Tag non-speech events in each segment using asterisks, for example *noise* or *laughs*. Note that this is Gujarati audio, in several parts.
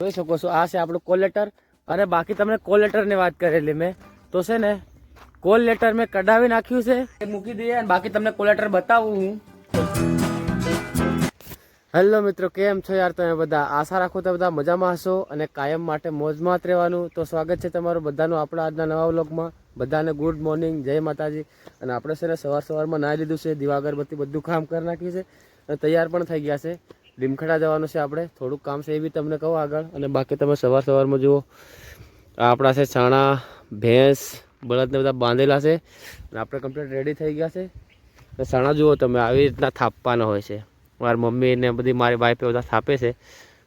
જોઈ શકો છો, આ છે આપણું કોલ લેટર અને બાકી તમને કોલ લેટરની વાત કરેલી મેં. તો છે ને કોલ લેટર મેં કઢાવી નાખ્યું છે. એ મૂકી દઈએ અને બાકી તમને કોલ લેટર બતાવું હું. હેલો મિત્રો, કેમ છો યાર તમે બધા? આશા રાખો તો બધા મજામાં હશો અને કાયમ માટે મોજમાં રહેવાનું. તો સ્વાગત છે તમારું બધાનું આપણા આજના નવા વ્લોગમાં. બધાને ગુડ મોર્નિંગ જય માતાજી. અને આપણે છે ને સવાર સવારમાં નાહી લીધું છે, દીવા અગરબત્તી બધું કામ કરી નાખ્યું છે અને તૈયાર પણ થઈ ગયા છે. લીમખેડા જવાનું છે આપણે. થોડુંક કામ છે એ બી તમને કહું આગળ. અને બાકી તમે સવાર સવારમાં જુઓ આપણા છે છાણા, ભેંસ બળદને બધા બાંધેલા છે. અને આપણે કમ્પ્લીટ રેડી થઈ ગયા છે. અને ચણા જુઓ તમે, આવી રીતના થાપવાના હોય છે. મારી મમ્મી ને બધી મારી વાઈફે બધા થાપે છે.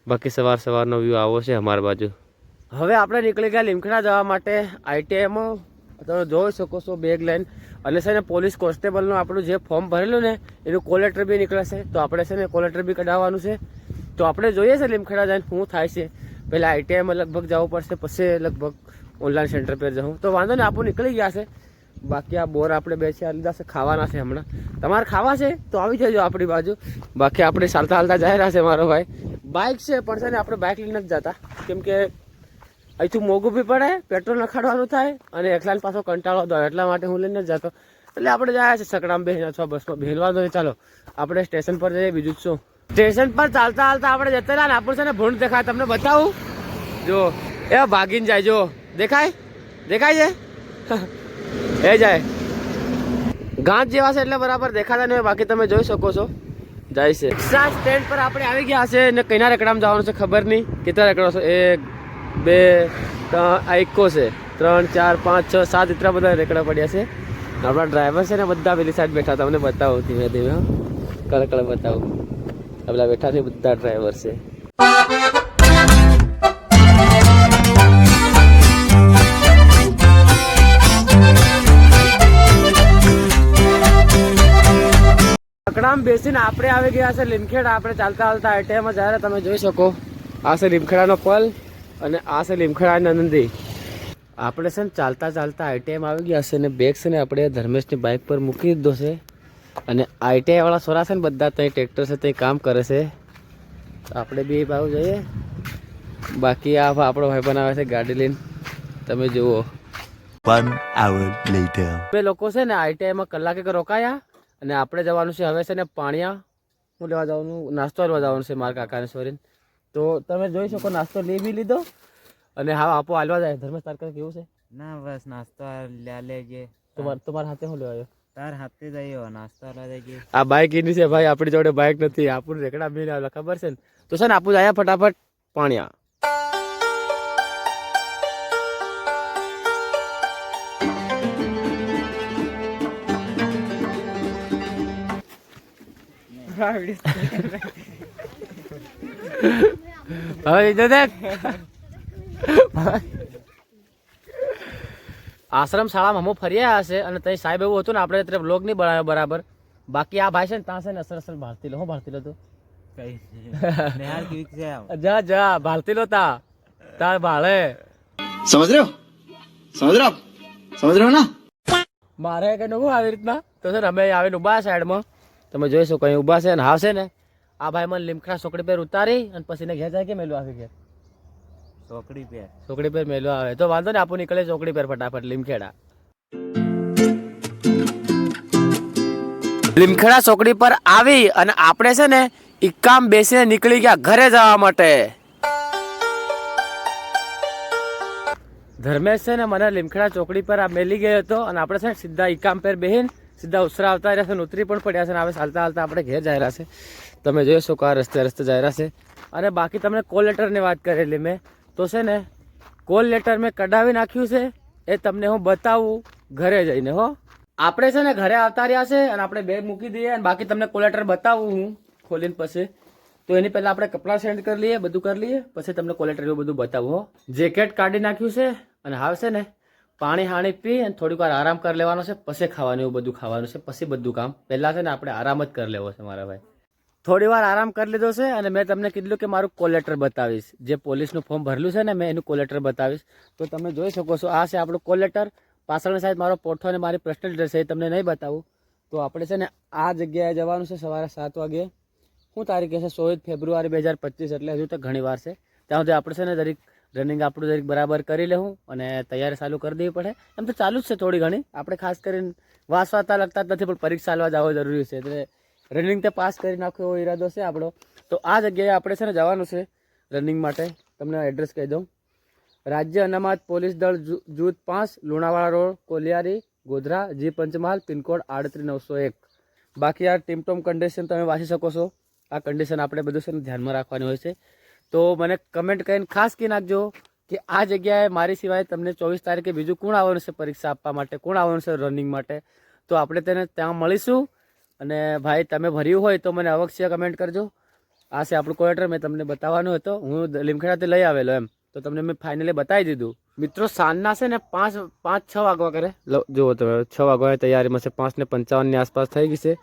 બાકી સવાર સવારનો વ્યૂ આવો છે અમારી બાજુ. હવે આપણે નીકળી ગયા લીમખેડા જવા માટે આઈટીઆઈમાં તમે જોઈ શકો છો બેગ લાઈન. અને છે ને પોલીસ કોન્સ્ટેબલનું આપણું જે ફોર્મ ભરેલું ને, એનું કોલેટર બી નીકળશે. તો આપણે છે ને કોલેટર બી કઢાવવાનું છે. તો આપણે જોઈએ છે લીમખેડા જઈને શું થાય છે. પહેલાં આઈટીઆઈમાં લગભગ જવું પડશે, પછી લગભગ ઓનલાઈન સેન્ટર પર જવું. તો વાંધો ને આપણું નીકળી ગયા છે. બાકી આ બોર આપણે બે છે લીધા છે, ખાવાના છે હમણાં. તમારે ખાવા છે? તો આવી જજો આપણી બાજુ. બાકી આપણે ચાલતા હાલતા જાય રહ્યા છે મારો ભાઈ. બાઇક છે, પણ છે ને આપણે બાઇક લઈને જ જતા. કેમ કે અહીંથી મોંઘું બી પડે, પેટ્રોલ નખાડવાનું થાય અને એકલાને પાછો કંટાળો દો એટલા માટે હું લઈને જતો. એટલે આપણે જાય છે સકડામ બે અથવા બસમાં. ભેલવા દો ચાલો, આપણે સ્ટેશન પર જઈએ. બીજું જ શું? સ્ટેશન પર ચાલતા ચાલતા આપણે જતા રહ્યા આપણું છે ને ભૂંડ દેખાય. તમને બતાવું? જો, એ ભાગીને જાય. જો, દેખાય? દેખાય છે? *laughs* એ જાય. ગાંઠ જેવા છે એટલે બરાબર દેખાતા નહીં બાકી તમે જોઈ શકો છો. જાય છે. સ્ટેન્ડ પર આપણે આવી ગયા છે ને કઈના રકડામાં જવાનું છે. ખબર નહીં. કેટલા રેકડા છો? એક બે આ એકો છે. ત્રણ, ચાર, પાંચ, છ, સાત એટલા બધા રેકડા પડ્યા છે. આપણા ડ્રાઈવર છે ને બધા પેલી સાઈડ બેઠા તમને બતાવું ધીમે ધીમે, હો. કળ કળ બતાવું. આપણા બેઠા છે બધા ડ્રાઈવર છે. અકડામ બેસીને આપણે આવી ગયા છે. લીમખેડા આપણે ચાલતા ચાલતા આઈટીઆઈમાં જ્યારે તમે જોઈ શકો. આ છે લીમખેડાનો પલ. અને આ છે લીમખેડા નંદી. આપણે છે ને ચાલતા ચાલતા આઈટીઆઈમાં આવી ગયા છે અને બેગ છે ને આપણે ધર્મેશની બાઇક પર મૂકી દીધો છે. અને આઈટીઆઈ વાળા સોરા છે ને બધા ત્યાં ટ્રેક્ટર છે ત્યાં કામ કરે છે. આપણે બી ભાવ જઈએ. બાકી આ આપણો ભાઈ બનાવે છે ગાડી લઈને. તમે જુઓ. One hour later. બે લોકો છે ને આઈટીઆઈમાં કલાકે રોકાયા. અને આપણે જવાનું છે હવે છે ને પાણિયા. હું લેવા જવાનું નાસ્તો લેવા જવાનું છે મારા કાકાને સોરીને. તો તમે જોઈ શકો નાસ્તો લઈ બી લીધો. અને હા આપો હાલવા જાય. ધર્મેશ તારકર કેવું છે? ના બસ નાસ્તો લે લેજે તમાર તમાર હાથે હું લેવાયો તાર હાથે જઈયો નાસ્તો લેજે આ બાઇક એની છે ભાઈ આપણી જોડે બાઇક નથી. આપણું રેકડા બી આવેલા ખબર છે ને? તો છે ને આપું જાય ફટાફટ પાણિયા હવે આશ્રમ શાળામાં હમો ફર્યા હશે અને ત્યાં સાહેબ એવું હતું ને આપણે તરફ લોક નહીં બનાવ્યો બરાબર. બાકી આ ભાઈ છે ને ત્યાં છે ને અસર અસર ભારતી લો. હું ભારતી લો તું. જા જા ભારતી લો તા. તાર ભાળે. સમજ રહ્યો? સમજ રહ્યો? સમજ રહ્યો ના? મારે કે નવું આવી રીતના? તો સર અમે આવીને ઊભા સાઈડમાં તમે જોઈ શકો અહીં ઊભા છે ને હાવશે ને. આ ભાઈ મને લીમખા ચોકડી પેર ઉતારી અને પછી ઘેર જાય કે મેલું આવી ઘેર? ચોકડી પેર ચોકડી પર મેલું આવે. તો વાંધો ને આપું નીકળે ચોકડી પર ફટાફટ લીમખેડા. લીમખેડા ચોકડી પર આવી અને આપણે છે ને ઇક્કામ બેસીને નીકળી ગયા ઘરે જવા માટે. ધર્મેશ છે ને મને લીમખેડા ચોકડી પર આ મેલી ગયો હતો અને આપણે છે ને સીધા ઇકામ પર બેહીન સીધા ઉસરા આવતા રહ્યા છે અને ઉતરી પણ પડ્યા છે અને હવે ચાલતા ચાલતા આપણે ઘેર રહ્યા છે. તમે જોઈ શકો આ રસ્તે રસ્તે જાય રહ્યા છે. અને બાકી તમને કોલ લેટરની વાત કરેલી મેં. તો છે ને કોલ લેટર મેં કઢાવી નાખ્યું છે, એ તમને હું બતાવું ઘરે જઈને, હો. આપણે છે ને ઘરે આવતા રહ્યા છે અને આપણે બેગ મૂકી દઈએ અને બાકી તમને કોલ લેટર બતાવું હું ખોલીને પછી. તો એની પહેલાં આપણે કપડાં સેન્ડ કરી લઈએ, બધું કરી લઈએ, પછી તમને કોલેટર એવું બધું બતાવું, હો. જેકેટ કાઢી નાખ્યું છે અને છે ને પાણી હાણી પી અને થોડીક વાર આરામ કરી લેવાનો છે, પછી ખાવાનું, એવું બધું ખાવાનું છે, પછી બધું કામ. પહેલાં છે ને આપણે આરામ જ કરી લેવો છે મારા ભાઈ. થોડી વાર આરામ કરી લીધો છે અને મેં તમને કીધું કે મારું કોલેટર બતાવીશ. જે પોલીસનું ફોર્મ ભરેલું છે ને, મેં એનું કોલેટર બતાવીશ. તો તમે જોઈ શકો છો, આ છે આપણું કોલેટર પાછળની સાઈડ મારો પોઠો અને મારી પર્સનલ ડ્રેસ એ તમને નહીં બતાવું. તો આપણે છે ને આ જગ્યાએ જવાનું છે સવારે સાત વાગે. શું તારીખે છે? સોળ ફેબ્રુઆરી બે હજાર પચીસ, એટલે હજુ તો ઘણી વાર છે. ત્યાં સુધી આપણે છે ને દરેક રનિંગ આપણું દરેક બરાબર કરી લેવું અને તૈયારી ચાલુ કરી દેવી પડે. એમ તો ચાલુ જ છે થોડી ઘણી. આપણે ખાસ કરીને વાસવાતા લગતા જ નથી, પણ પરીક્ષા આલવા જવો જરૂરી છે. એટલે રનિંગ તે પાસ કરી નાખો એવો ઈરાદો છે આપણો. તો આ જગ્યાએ આપણે છે ને જવાનું છે રનિંગ માટે. તમને એડ્રેસ કહી દઉં. રાજ્ય અનામત પોલીસ દળ જૂ- જૂથ પાંચ, લુણાવાડા રોડ, કોલિયારી, ગોધરા, જી પંચમહાલ, પિનકોડ આડત્રીસ નવસો એક. બાકી આ ટીમટોમ કન્ડિશન તમે વાંચી શકો છો. આ કન્ડિશન આપણે બધું છે ને ધ્યાનમાં રાખવાની હોય છે. તો મને કમેન્ટ કરીને ખાસ કહી નાખજો કે આ જગ્યાએ મારી સિવાય તમને ચોવીસ તારીખે બીજું કોણ આવવાનું છે પરીક્ષા આપવા માટે? કોણ આવવાનું છે રનિંગ માટે? તો આપણે તેને ત્યાં મળીશું. અને ભાઈ, તમે ભર્યું હોય તો મને અવશ્ય કમેન્ટ કરજો. આ છે આપણું કોલેટર મેં તમને બતાવવાનું હતો. હું લીમખેડાથી લઈ આવેલો એમ. તો તમને મેં ફાઇનલી બતાવી દીધું. મિત્રો, સાંજના છે ને પાંચ પાંચ, છ વાગવા કરે. જુઓ તમે, છ વાગવાની તૈયારીમાં છે. પાંચ ને પંચાવનની આસપાસ થઈ ગઈ છે.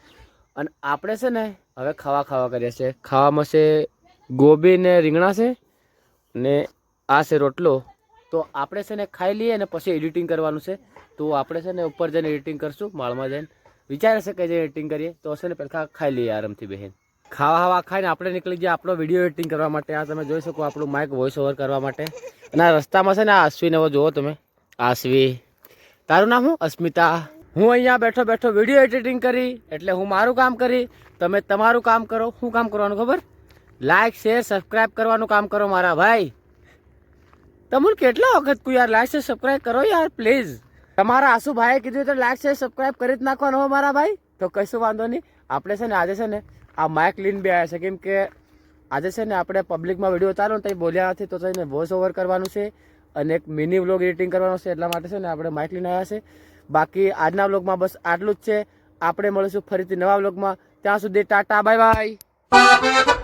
અને આપણે છે ને હવે ખાવા ખાવા કરીએ છીએ. ખાવામાં છે ગોબી ને રીંગણા છે ને આ છે રોટલો. તો આપણે છે ને ખાઈ લઈએ ને પછી એડિટિંગ કરવાનું છે. તો આપણે છે ને ઉપર જઈને એડિટિંગ કરશું, માળમાં જઈને. વિચારે છે કે જે એડિટિંગ કરીએ, તો છે ને પહેલાં ખાઈ લઈએ આરામથી બહેન. ખાવા ખાવા ખાઈને આપણે નીકળી ગયા આપણો વીડિયો એડિટિંગ કરવા માટે. આ તમે જોઈ શકો આપણું માઇક વોઇસ ઓવર કરવા માટે. અને આ રસ્તામાં છે ને આ આશ્વીને હવે જુઓ તમે. આશ્વી તારું નામ હું અસ્મિતા. હું અહીંયા બેઠો બેઠો વીડિયો એડિટિંગ કરી, એટલે હું મારું કામ કરી. તમે તમારું કામ કરો. શું કામ કરવાનું ખબર? લાઈક શેર સબસ્ક્રાઈબ કરવાનું કામ કરો મારા ભાઈ. તમને કેટલા વખત કહું યાર લાઈક શેર સબસ્ક્રાઇબ કરો યાર પ્લીઝ તમારા આસુભાઈએ કીધું તો લાઈક શેર સબસ્ક્રાઈબ કરી જ નાખવાનો હો મારા ભાઈ. તો કશું વાંધો નહીં. આપણે છે ને આજે છે ને આ માઇક લઈને બી આવ્યા છે. કેમ કે આજે છે ને આપણે પબ્લિકમાં વીડિયો ઉતારો ને ત્યાં બોલ્યા નથી, તો થઈને વોઇસ ઓવર કરવાનું છે અને એક મિની વ્લોગ એડિટિંગ કરવાનો છે. એટલા માટે છે ને આપણે માઇક લઈને આવ્યા છે. બાકી આજના વ્લોગમાં બસ આટલું જ છે. આપણે મળીશું ફરીથી નવા વ્લોગમાં ત્યાં સુધી ટાટા બાય બાય